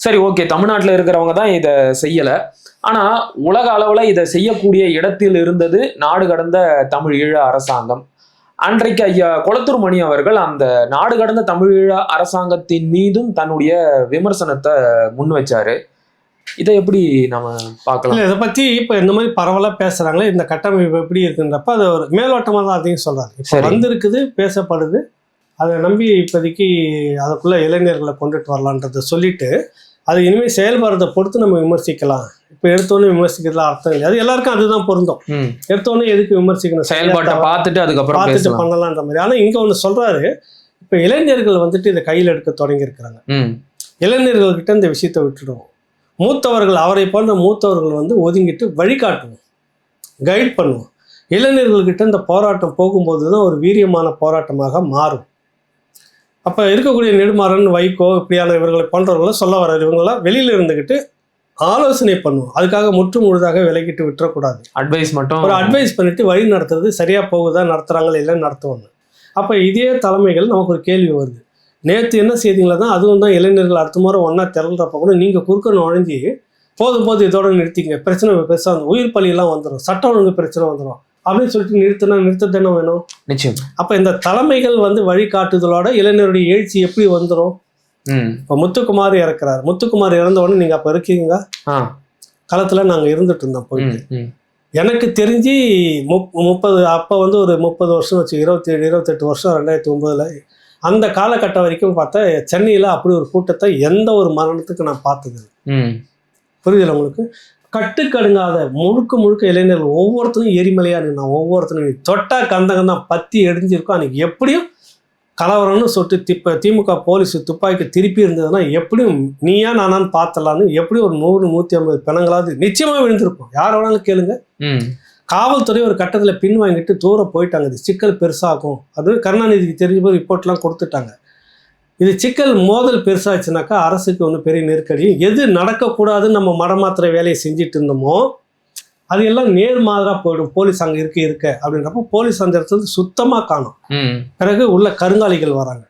சரி ஓகே தமிழ்நாட்டில் இருக்கிறவங்க தான் இதை செய்யல. ஆனா உலக அளவுல இதை செய்யக்கூடிய இடத்தில் இருந்தது நாடு கடந்த தமிழ் ஈழ அரசாங்கம். அன்றைக்கு ஐயா கொளத்தூர் மணி அவர்கள் அந்த நாடு கடந்த தமிழ் ஈழ அரசாங்கத்தின் மீதும் தன்னுடைய விமர்சனத்தை முன் வச்சாரு. இதை எப்படி நம்ம பார்க்கலாம்? இதை பத்தி இப்ப இந்த மாதிரி பரவலா பேசுறாங்களே இந்த கட்டமைப்பு எப்படி இருக்குன்றப்ப அது ஒரு மேலோட்டமா தான் அதையும் சொல்றாரு. இப்ப. வந்திருக்குது பேசப்படுது. அதை நம்பி இப்போதைக்கு அதுக்குள்ள இளைஞர்களை கொண்டுட்டு வரலான்றதை சொல்லிட்டு அது இனிமேல் செயல்படுறதை பொறுத்து நம்ம விமர்சிக்கலாம். இப்போ எடுத்தோன்னே விமர்சிக்கிறதுல அர்த்தம் இல்லை அது எல்லாருக்கும் அதுதான் பொருந்தும். எடுத்தோன்னே எதுக்கு விமர்சிக்கணும்? செயல்பாட்டை பார்த்துட்டு அதுக்கப்புறம் பார்த்துட்டு பண்ணலான்ற மாதிரி. ஆனால் இங்க ஒன்று சொல்றாரு இப்போ இளைஞர்கள் வந்துட்டு இதை கையில் எடுக்க தொடங்கி இருக்கிறாங்க ம். இளைஞர்கள்கிட்ட இந்த விஷயத்தை விட்டுடுவோம். மூத்தவர்கள் அவரை போன்ற மூத்தவர்கள் வந்து ஒதுங்கிட்டு வழிகாட்டுவோம். கைட் பண்ணுவோம். இளைஞர்கள்கிட்ட இந்த போராட்டம் போகும்போது தான் ஒரு வீரியமான போராட்டமாக மாறும். அப்போ இருக்கக்கூடிய நெடுமாறன் வைகோ இப்படியான இவர்களை போன்றவர்களும் சொல்ல வர்றாரு இவங்கெல்லாம் வெளியில இருந்துக்கிட்டு ஆலோசனை பண்ணுவோம் அதுக்காக முற்று முழுதாக விலகிட்டு விட்டுறக்கூடாது. அட்வைஸ் மட்டும் ஒரு அட்வைஸ் பண்ணிட்டு வழி நடத்துறது சரியா போகுதா நடத்துறாங்களா இல்லைன்னு நடத்துவாங்க அப்போ இதே தலைமைகள் நமக்கு ஒரு கேள்வி வருது. நேற்று என்ன செய்தீங்களா? தான் அதுவும் தான் இளைஞர்கள் அடுத்த முறை ஒன்றா திரள்றப்ப கூட நீங்கள் குறுக்க நுழைஞ்சி போதும் போது இதோட நிறுத்திங்க பிரச்சனை பெருசாக வந்து உயிர் பலியெல்லாம் வந்துடும் சட்டம் ஒழுங்கு பிரச்சனை வந்துடும் அப்படின்னு சொல்லிட்டு நிறுத்தினா நிறுத்த தானே வேணும்? நிச்சயம். அப்ப இந்த தலைமைகள் வந்து வழிகாட்டுதலோட இளைஞருடைய எழுச்சி எப்படி வந்துடும் இப்போ முத்துக்குமார் இறக்குறாரு. முத்துக்குமார் இறந்த உடனே நீங்க அப்ப இருக்கீங்க களத்துல நாங்க இருந்துட்டு இருந்தோம் போயிட்டு. எனக்கு தெரிஞ்சு முப் முப்பது அப்போ வந்து ஒரு முப்பது வருஷம் வச்சு இருபத்தி ஏழு இருபத்தெட்டு வருஷம் ரெண்டாயிரத்தி ஒம்போதில் அந்த காலகட்டம் வரைக்கும் பார்த்தா சென்னையில் அப்படி ஒரு கூட்டத்தை எந்த ஒரு மரணத்துக்கு நான் பார்த்தது புரியுதுல உங்களுக்கு? கட்டுக்கடுங்காத முழுக்க முழுக்க இளைஞர்கள் ஒவ்வொருத்தரும் எரிமலையா நின்னா ஒவ்வொருத்தரும் நீ தொட்டா கந்தகம் தான் பத்தி எரிஞ்சிருக்கும். அன்னைக்கு எப்படியும் கலவரம்னு சொல்லிட்டு திப்ப திமுக போலீஸ் துப்பாக்கி திருப்பி இருந்ததுன்னா எப்படியும் நீயா நானான்னு பார்த்தலான்னு எப்படியும் ஒரு நூறு நூற்றி ஐம்பது பிணங்களாவது நிச்சயமாக விழுந்திருக்கும் யார் வேணாலும் கேளுங்க. காவல்துறை ஒரு கட்டத்தில் பின் வாங்கிட்டு தூரம் போயிட்டாங்க. இது சிக்கல் பெருசாகும். அது கருணாநிதிக்கு தெரிஞ்ச போது ரிப்போர்ட்லாம் கொடுத்துட்டாங்க. இது சிக்கல் மோதல் பெருசாச்சுனாக்கா அரசுக்கு ஒன்றும் பெரிய நெருக்கடி. எது நடக்கக்கூடாதுன்னு நம்ம மடமாத்திர வேலையை செஞ்சுட்டு இருந்தோமோ அது எல்லாம் நேர்மாதிராக போயிடும். போலீஸ் அங்கே இருக்க இருக்க அப்படின்றப்போ போலீஸ் அந்த இடத்துல சுத்தமாக காணும். பிறகு உள்ள கருங்காலிகள் வராங்க.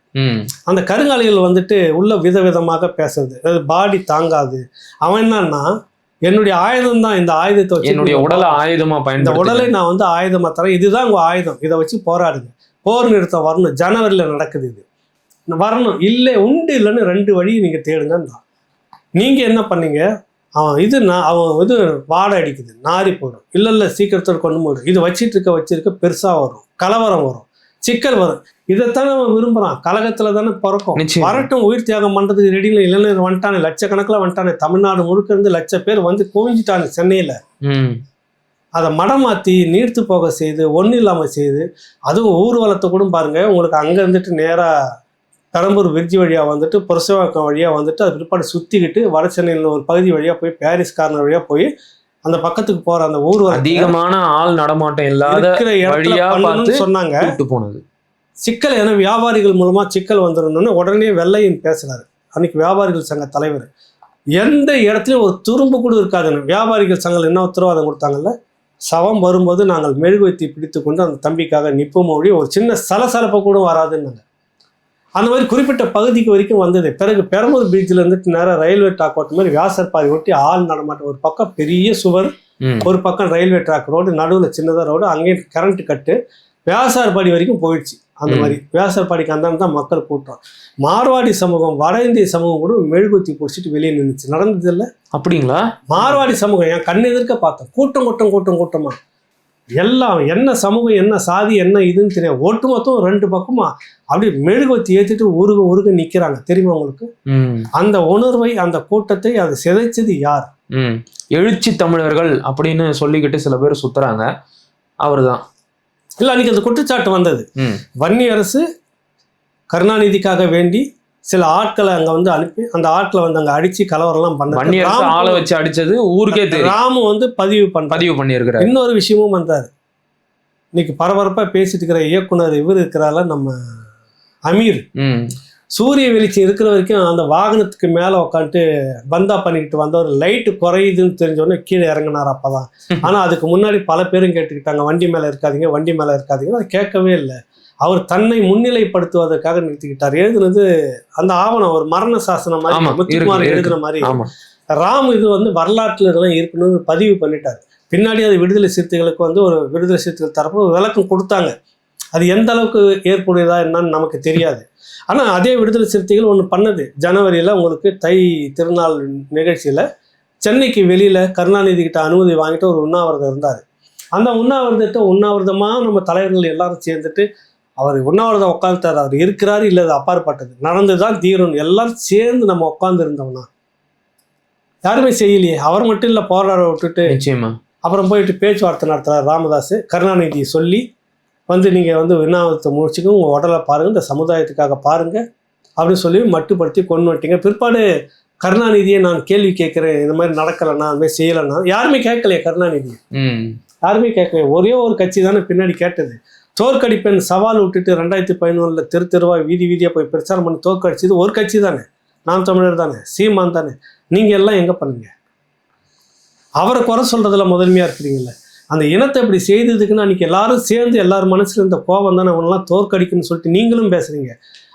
அந்த கருங்காலிகள் வந்துட்டு உள்ள விதவிதமாக பேசுறது. அது பாடி தாங்காது. அவன் என்னன்னா என்னுடைய ஆயுதம் தான் இந்த ஆயுதத்தை வச்சு என்னுடைய உடலை ஆயுதமா இந்த பயன்படுத்தி உடலை நான் வந்து ஆயுதமா தரேன். இதுதான் உங்க ஆயுதம். இதை வச்சு போராடுங்க. போர் நிறுத்தம் வரணும். ஜனவரியில் நடக்குது இது. வரணும். இல்லை உண்டு இல்லைன்னு ரெண்டு வழி நீங்க தேடுங்கன்னு நீங்க என்ன பண்ணீங்க? அவன் இது நான் அவன் இது வாடை அடிக்குது நாரி போயிடும் இல்லை இல்லை சீக்கிரத்தோட கொண்டு போயிடும் இது வச்சிட்டு இருக்க வச்சிருக்க பெருசா வரும். கலவரம் வரும். சிக்கல் வரும். இதைத்தான் அவன் விரும்புறான். கழகத்துல தானே பிறக்கும். வரட்டும் உயிர் தியாகம் பண்றதுக்கு ரெடியில் இளைஞர் வந்துட்டானே. லட்சக்கணக்கில் வந்துட்டானே. தமிழ்நாடு முழுக்க இருந்து லட்ச பேர் வந்து குவிஞ்சிட்டானே சென்னையில. ம். அதை மடமாற்றி நீர்த்து போக செய்து ஒன்றும் இல்லாமல் செய்து அதுவும் ஊர்வலத்தை கூட பாருங்க. உங்களுக்கு அங்கே இருந்துட்டு நேராக பெரம்பூர் பிரிட்ஜ் வழியாக வந்துட்டு புரசவாக்கம் வழியாக வந்துட்டு அது பிற்பாடு சுற்றிக்கிட்டு வட சென்னையில் ஒரு பகுதி வழியாக போய் பாரிஸ் கார்னர் வழியாக போய் அந்த பக்கத்துக்கு போகிற அந்த ஊர்வலம் அதிகமான ஆள் நடமாட்டம் இல்லாத வழியா பார்த்து சொன்னாங்க. போனது. சிக்கல் ஏன்னா வியாபாரிகள் மூலமாக சிக்கல் வந்துடணும்னு உடனே வெள்ளையன் பேசுனாரு அன்னைக்கு வியாபாரிகள் சங்க தலைவர். எந்த இடத்துலையும் ஒரு துரும்பு கூட இருக்காதுன்னு வியாபாரிகள் சங்கம் என்ன உத்தரவாதம் கொடுத்தாங்கல்ல? சவம் வரும்போது நாங்கள் மெழுகுவத்தி பிடித்து கொண்டு அந்த தம்பிக்காக நிற்போம். மொழி ஒரு சின்ன சலசலப்பை கூட வராதுன்னாங்க. அந்த மாதிரி குறிப்பிட்ட பகுதிக்கு வரைக்கும் வந்தது. பிறகு பெரம்பூர் பீச்சில் இருந்துட்டு நேராக ரயில்வே ட்ராக் ஓட்ட மாதிரி வியாசர் பாதை ஒட்டி ஆள் நடமாட்டம். ஒரு பக்கம் பெரிய சுவர் ஒரு பக்கம் ரயில்வே ட்ராக் ரோடு நடுவில் சின்னதாக ரோடு அங்கேயும் கரண்ட் கட்டு வியாசார்பாடி வரைக்கும் போயிடுச்சு. அந்த. மாதிரி. வியாசார்பாடிக்கு அந்த தான் மக்கள் கூட்டம். மார்வாடி சமூகம் வட இந்திய சமூகம் கூட மெழுகுத்தி பிடிச்சிட்டு வெளியே நின்றுச்சு நடந்தது இல்லை? அப்படிங்களா? மார்வாடி சமூகம் என் கண் எதிர்க்க பார்த்தேன். கூட்டம் கூட்டம் கூட்டம் கூட்டமா. எல்லாம் என்ன சமூகம் என்ன சாதி என்ன இதுன்னு தெரியும் ஒட்டுமொத்தம் ரெண்டு பக்கமா அப்படியே மெழுகுவத்தி ஏற்றிட்டு உருக உருக நிற்கிறாங்க தெரியுமா உங்களுக்கு? அந்த உணர்வை அந்த கூட்டத்தை அது சிதைச்சது யார்? எழுச்சி தமிழர்கள் அப்படின்னு சொல்லிக்கிட்டு சில பேர் சுத்துறாங்க. அவர்தான். இல்லை அன்னைக்கு அந்த குற்றச்சாட்டு வந்தது. ம். வன்னி அரசு கருணாநிதிக்காக வேண்டி சில ஆட்களை அங்க வந்து அனுப்பி அந்த ஆட்களை வந்து அங்க அடிச்சு கலவரம்லாம் பண்ண ஆளை வச்சு அடிச்சது ஊருக்கே தெரியும். ராமு வந்து பதிவு பண்ண பதிவு பண்ணியிருக்கிறார். இன்னொரு விஷயமும் வந்தார் இன்னைக்கு பரபரப்பா பேசிட்டு இருக்கிற இயக்குனர் இவர் இருக்கிறால நம்ம அமீர். சூரிய வெளிச்சம் இருக்கிற வரைக்கும் அந்த வாகனத்துக்கு மேலே உட்காந்துட்டு பந்தா பண்ணிக்கிட்டு வந்தவர் லைட்டு குறையுதுன்னு தெரிஞ்சோடனே கீழே இறங்கினார் அப்பதான். [LAUGHS] ஆனா அதுக்கு முன்னாடி பல பேரும் கேட்டுக்கிட்டாங்க வண்டி மேல இருக்காதீங்க வண்டி மேல இருக்காதீங்க அதை கேட்கவே இல்லை. அவர் தன்னை முன்னிலைப்படுத்துவதற்காக நிறுத்திக்கிட்டார். எழுதுனது அந்த ஆவணம் ஒரு மரண சாசனம் மாதிரி முத்துக்குமார் எழுதுன மாதிரி ராம் இது வந்து வரலாற்றுல இதெல்லாம் இருக்கணும்னு பதிவு பண்ணிட்டார். பின்னாடி அது விடுதலை சிறுத்தைகளுக்கு வந்து ஒரு விடுதலை சிறுத்தைகள் தரப்பு விளக்கம் கொடுத்தாங்க. அது எந்த அளவுக்கு ஏற்புடையதா என்னன்னு நமக்கு தெரியாது. ஆனா அதே விடுதலை சிறுத்தைகள் ஒன்று பண்ணது. ஜனவரியில உங்களுக்கு தை திருநாள் நிகழ்ச்சியில சென்னைக்கு வெளியில கருணாநிதி கிட்ட அனுமதி வாங்கிட்டு ஒரு உண்ணாவிரதம் இருந்தார். அந்த உண்ணாவிரதத்தை உண்ணாவிரதமா நம்ம தலைவர்கள் எல்லாரும் சேர்ந்துட்டு அவர் உண்ணாவிரதம் உட்காந்துட்டார் அவர் இருக்கிறாரு இல்லை அது அப்பாற்பட்டது. நடந்துதான் தீரும் எல்லாரும் சேர்ந்து நம்ம உட்கார்ந்து இருந்தோம்னா யாருமே செய்யலையே. அவர் மட்டும் இல்லை போராட விட்டுட்டு நிச்சயமா. அப்புறம் போயிட்டு பேச்சுவார்த்தை நடத்துறாரு ராமதாஸ் கருணாநிதி சொல்லி வந்து நீங்கள் வந்து விண்ணாவத்தை முடிச்சுக்க உங்கள் உடலை பாருங்கள் இந்த சமுதாயத்துக்காக பாருங்கள் அப்படின்னு சொல்லி மட்டுப்படுத்தி கொண்டு வந்துட்டீங்க. பிற்பாடு கருணாநிதியை நான் கேள்வி கேட்குறேன். இந்த மாதிரி நடக்கலைன்னா அந்த மாதிரி செய்யலைன்னா யாருமே கேட்கலையே கருணாநிதி ம். யாருமே கேட்கல ஒரே ஒரு கட்சி தானே பின்னாடி கேட்டது. தோற்கடிப்பேன் சவால் விட்டுட்டு ரெண்டாயிரத்தி பதினொன்றில் தெரு தெருவா வீதி வீதியாக போய் பிரச்சாரம் பண்ணி தோற்கடிச்சது ஒரு கட்சி தானே. நாம் தமிழர் தானே சீமான் தானே. நீங்கள் எல்லாம் எங்கே பண்ணுங்க? அவரை குறை சொல்றதுல முதன்மையாக இருக்கிறீங்கல்ல. அந்த இனத்தை இப்படி செய்ததுக்குன்னு அன்றைக்கி எல்லாரும் சேர்ந்து எல்லார் மனசுல இருந்த கோபம் தானே அவனெல்லாம் தோற்கடிக்குன்னு சொல்லிட்டு நீங்களும் பேசுறீங்க.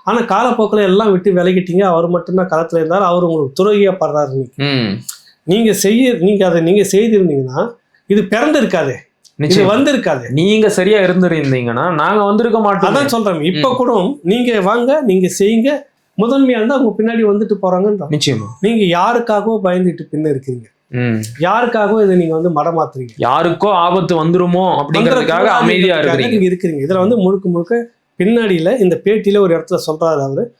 ஆனால் காலப்போக்கில் எல்லாம் விட்டு விலகிட்டீங்க. அவர் மட்டும்தான் களத்தில் இருந்தார். அவர் உங்களுக்கு துரோகியாக படுறாரு நீங்கள் செய்ய நீங்கள் அதை நீங்கள் செய்திருந்தீங்கன்னா இது பிறந்து இருக்காதே இது நிச்சயம். வந்திருக்காது. நீங்க சரியா இருந்திருந்தீங்கன்னா நாங்க வந்திருக்க மாட்டோம். அதான் சொல்றேன். இப்ப கூட நீங்க வாங்க நீங்க செய்யுங்க. முதன்மையா இருந்தா அவங்க பின்னாடி வந்துட்டு போறாங்கன்னு நிச்சயமா. நீங்க யாருக்காகவோ பயந்துட்டு பின்ன இருக்கீங்க. ம். யாருக்காகவோ இதை நீங்க வந்து மடமாத்துறீங்க. யாருக்கோ ஆபத்து வந்துருமோ அப்படிங்கிறதுக்காக அமைதியா இருக்கிறீங்க. இருக்கிறீங்க. இதுல வந்து முழுக்க முழுக்க பின்னாடியில இந்த பேட்டியில ஒரு இடத்துல சொல்றாரு அவரு.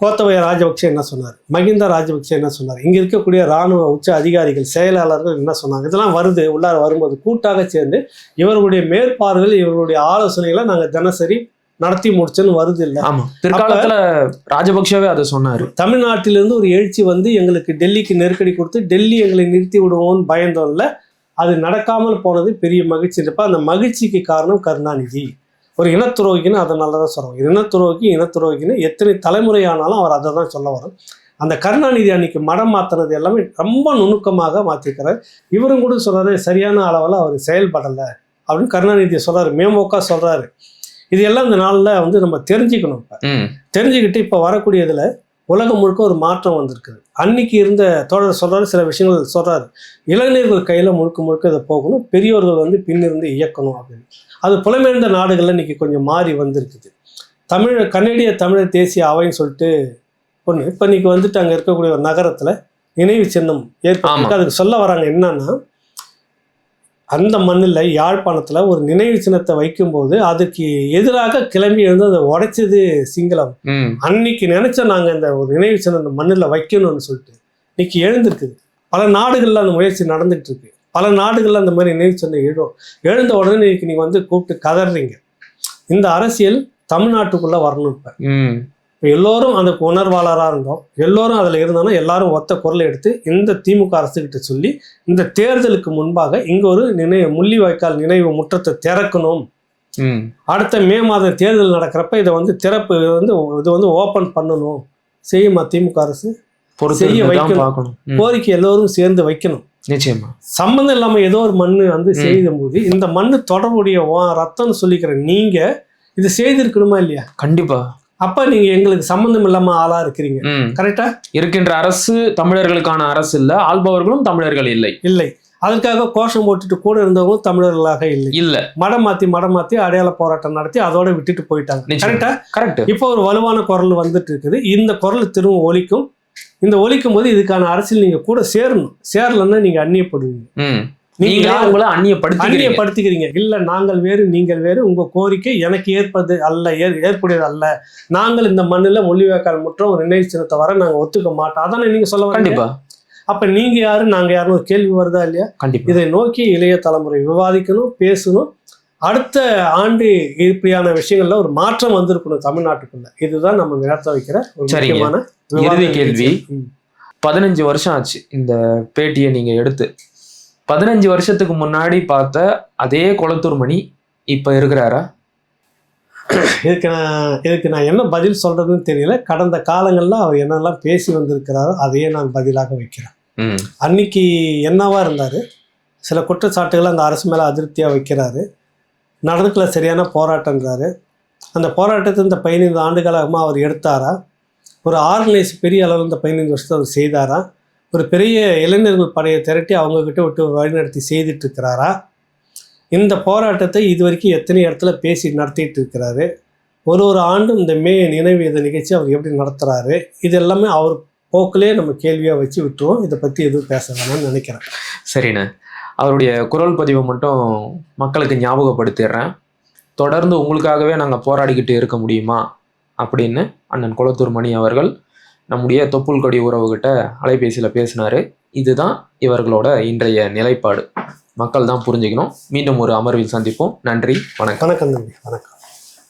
கோத்தபய ராஜபக்சே என்ன சொன்னார்? மகிந்தா ராஜபக்சே என்ன சொன்னார்? இங்க இருக்கக்கூடிய ராணுவ உச்ச அதிகாரிகள் செயலாளர்கள் என்ன சொன்னாங்க? இதெல்லாம் வருது உள்ளார வரும்போது கூட்டாக சேர்ந்து இவர்களுடைய மேற்பார்வையில் இவர்களுடைய ஆலோசனைகளை நாங்க தினசரி நடத்தி முடிச்சோன்னு வருது இல்ல. ஆமா. பிற்காலத்துல ராஜபக்ஷவே அதை சொன்னாரு. தமிழ்நாட்டிலிருந்து ஒரு எழுச்சி வந்து எங்களுக்கு டெல்லிக்கு நெருக்கடி கொடுத்து டெல்லி எங்களை நிறுத்தி விடுவோம்னு பயந்தோம்ல அது நடக்காமல் போனது பெரிய மகிழ்ச்சி. இருப்ப அந்த மகிழ்ச்சிக்கு காரணம் கருணாநிதி. ஒரு இனத்துரோகின்னு அதனால தான் சொல்லுவோம் இனத்துரோகி இனத்துரோகின்னு எத்தனை தலைமுறை ஆனாலும் அவர் அதை தான் சொல்ல வரும். அந்த கருணாநிதி அன்னைக்கு மடம் மாத்தினது எல்லாமே ரொம்ப நுணுக்கமாக மாற்றிருக்கிறார் இவரும் கூட சொல்றாரு சரியான அளவில் அவர் செயல்படலை அப்படின்னு கருணாநிதி சொல்றாரு. மேமோக்கா சொல்றாரு. இது எல்லாம் இந்த நாளில் வந்து நம்ம தெரிஞ்சுக்கணும் இப்போ. தெரிஞ்சுக்கிட்டு இப்போ வரக்கூடியதில் உலகம் முழுக்க ஒரு மாற்றம் வந்திருக்குது. அன்னைக்கு இருந்த தோழர் சொல்றாரு சில விஷயங்கள் சொல்றாரு. இளைஞர்கள் கையில் முழுக்க முழுக்க இதை போகணும். பெரியோர்கள் வந்து பின்னிருந்து இயக்கணும் அப்படின்னு. அது புலம்பெயர்ந்த நாடுகளில் இன்னைக்கு கொஞ்சம் மாறி வந்திருக்குது. தமிழ் கன்னடிய தமிழர் தேசிய அவைன்னு சொல்லிட்டு ஒன்று இப்போ இன்னைக்கு வந்துட்டு அங்கே இருக்கக்கூடிய ஒரு நகரத்தில் நினைவு சின்னம் ஏற்பட்டு அதுக்கு சொல்ல வராங்க என்னன்னா அந்த மண்ணில் யாழ்ப்பாணத்தில் ஒரு நினைவு சின்னத்தை வைக்கும்போது அதுக்கு எதிராக கிளம்பி எழுந்து அதை உடைச்சது சிங்களம். அன்னைக்கு நினைச்ச நாங்க இந்த ஒரு நினைவு சின்னம் இந்த மண்ணில் வைக்கணும்னு சொல்லிட்டு இன்னைக்கு எழுந்திருக்குது. பல நாடுகள்ல அந்த முயற்சி நடந்துட்டு இருக்கு. பல நாடுகள்ல அந்த மாதிரி நினைவு சின்னம் எழும் எழுந்த உடனே இன்னைக்கு நீங்க வந்து கூப்பிட்டு கதறீங்க. இந்த அரசியல் தமிழ்நாட்டுக்குள்ள வரணும் இப்ப. இப்போ எல்லோரும் அந்த உணர்வாளராக இருந்தோம். எல்லோரும் அதில் இருந்தோம்னா எல்லாரும் ஒத்த குரலை எடுத்து இந்த திமுக அரசுகிட்ட சொல்லி இந்த தேர்தலுக்கு முன்பாக இங்கே ஒரு நினைவு முள்ளிவாய்க்கால் நினைவு முற்றத்தை திறக்கணும். அடுத்த மே மாதம் தேர்தல் நடக்கிறப்ப இதை வந்து திறப்பு வந்து இது வந்து ஓப்பன் பண்ணணும். செய்யுமா திமுக அரசு? செய்ய வைக்கணும். கோரிக்கை எல்லோரும் சேர்ந்து வைக்கணும். நிச்சயமா. சம்மந்தம் இல்லாம ஏதோ ஒரு மண்ணு வந்து ம். செய்யும் போது இந்த மண்ணு தொடர்புடைய ரத்தம்னு சொல்லிக்கிற நீங்க இது செய்திருக்கணுமா இல்லையா? கண்டிப்பா. அப்ப நீங்க எங்களுக்கு சம்மந்தம் இல்லாம ஆளா இருக்கிறீங்க. கரெக்டா? இருக்கின்ற அரசு தமிழர்களுக்கான அரசு இல்ல ஆள்பவர்களும் தமிழர்கள் இல்லை. இல்லை. அதற்காக கோஷம் போட்டுட்டு கூட இருந்தவங்களும் தமிழர்களாக இல்லை. இல்ல. மடம் மாத்தி மடம் மாத்தி அடையாள போராட்டம் நடத்தி அதோட விட்டுட்டு போயிட்டாங்க. கரெக்டா? கரெக்ட். இப்போ ஒரு வலுவான குரல் வந்துட்டு இருக்குது. இந்த குரல் திரும்ப ஒலிக்கும். இந்த ஒலிக்கும் போது இதுக்கான அரசியல் நீங்க கூட சேரணும். சேரலன்னா நீங்க அந்நியப்படுவீங்க. நீங்களே உங்களை அந்நியப்படுத்திக்கிறீங்க. அந்நியப்படுத்திக்கிறீங்க. இல்ல நாங்கள் வேறு நீங்கள் வேறு உங்க கோரிக்கை எனக்கு ஏற்பது அல்ல ஏற்- ஏற்புடையது அல்ல. நாங்கள் இந்த மண்ணில் மொழிவேக்கால் முற்றம் ஒரு நினைவு சின்னத்தை வர நாங்க ஒத்துக்க மாட்டோம். அதானே நீங்க சொல்ல கண்டிப்பா. அப்ப நீங்க யாரு? நாங்க யாருன்னு ஒரு கேள்வி வருதா இல்லையா? கண்டிப்பா. இதை நோக்கி இளைய தலைமுறை விவாதிக்கணும் பேசணும். அடுத்த ஆண்டு இப்படியான விஷயங்கள்ல ஒரு மாற்றம் வந்திருக்கணும் தமிழ்நாட்டுக்குள்ள. இதுதான் நம்ம நேரத்தை வைக்கிற விவாத இறுதி கேள்வி. பதினஞ்சு வருஷம் ஆச்சு இந்த பேட்டியை நீங்க எடுத்து. பதினஞ்சு வருஷத்துக்கு முன்னாடி பார்த்த அதே குளத்தூர் மணி இப்ப இருக்கிறாரா? இதுக்கு நான் இதுக்கு நான் என்ன பதில் சொல்றதுன்னு தெரியல. கடந்த காலங்கள்ல அவர் என்னெல்லாம் பேசி வந்திருக்கிறாரோ அதையே நான் பதிலாக வைக்கிறேன். அன்னைக்கு என்னவா இருந்தாரு? சில குற்றச்சாட்டுகளை அந்த அரசு மேல அதிருப்தியா வைக்கிறாரு. நடந்துக்கல சரியான போராட்டன்றாரு அந்த போராட்டத்தை இந்த பதினைந்து ஆண்டுகாலமாக அவர் எடுத்தாரா? ஒரு ஆர்கனைஸ் பெரிய அளவில் இந்த பதினைந்து வருஷத்தை அவர் செய்தாரா? ஒரு பெரிய இளைஞர்கள் படையை திரட்டி அவங்கக்கிட்ட விட்டு வழிநடத்தி செய்துட்டு இருக்கிறாரா இந்த போராட்டத்தை இது வரைக்கும் எத்தனை இடத்துல பேசி நடத்திட்டு இருக்கிறாரு ஒரு ஒரு ஆண்டும் இந்த மே நினைவு இதை நிகழ்ச்சி அவர் எப்படி நடத்துகிறாரு இது எல்லாமே அவர் போக்கிலே நம்ம கேள்வியாக வச்சு விட்டுருவோம். இதை பற்றி எதுவும் பேச வேணாம்னு நினைக்கிறேன். சரிண்ணே. அவருடைய குரல் பதிவை மட்டும் மக்களுக்கு ஞாபகப்படுத்திடுறேன். தொடர்ந்து உங்களுக்காகவே நாங்கள் போராடிக்கிட்டு இருக்க முடியுமா? அப்படின்னு அண்ணன் குளத்தூர் மணி அவர்கள் நம்முடைய தொப்புள் கொடி உறவுகிட்ட அலைபேசியில் பேசினார். இதுதான் இவர்களோட இன்றைய நிலைப்பாடு. மக்கள் தான் புரிஞ்சுக்கணும். மீண்டும் ஒரு அமர்வில் சந்திப்போம். நன்றி வணக்கம். வணக்கம் வணக்கம்.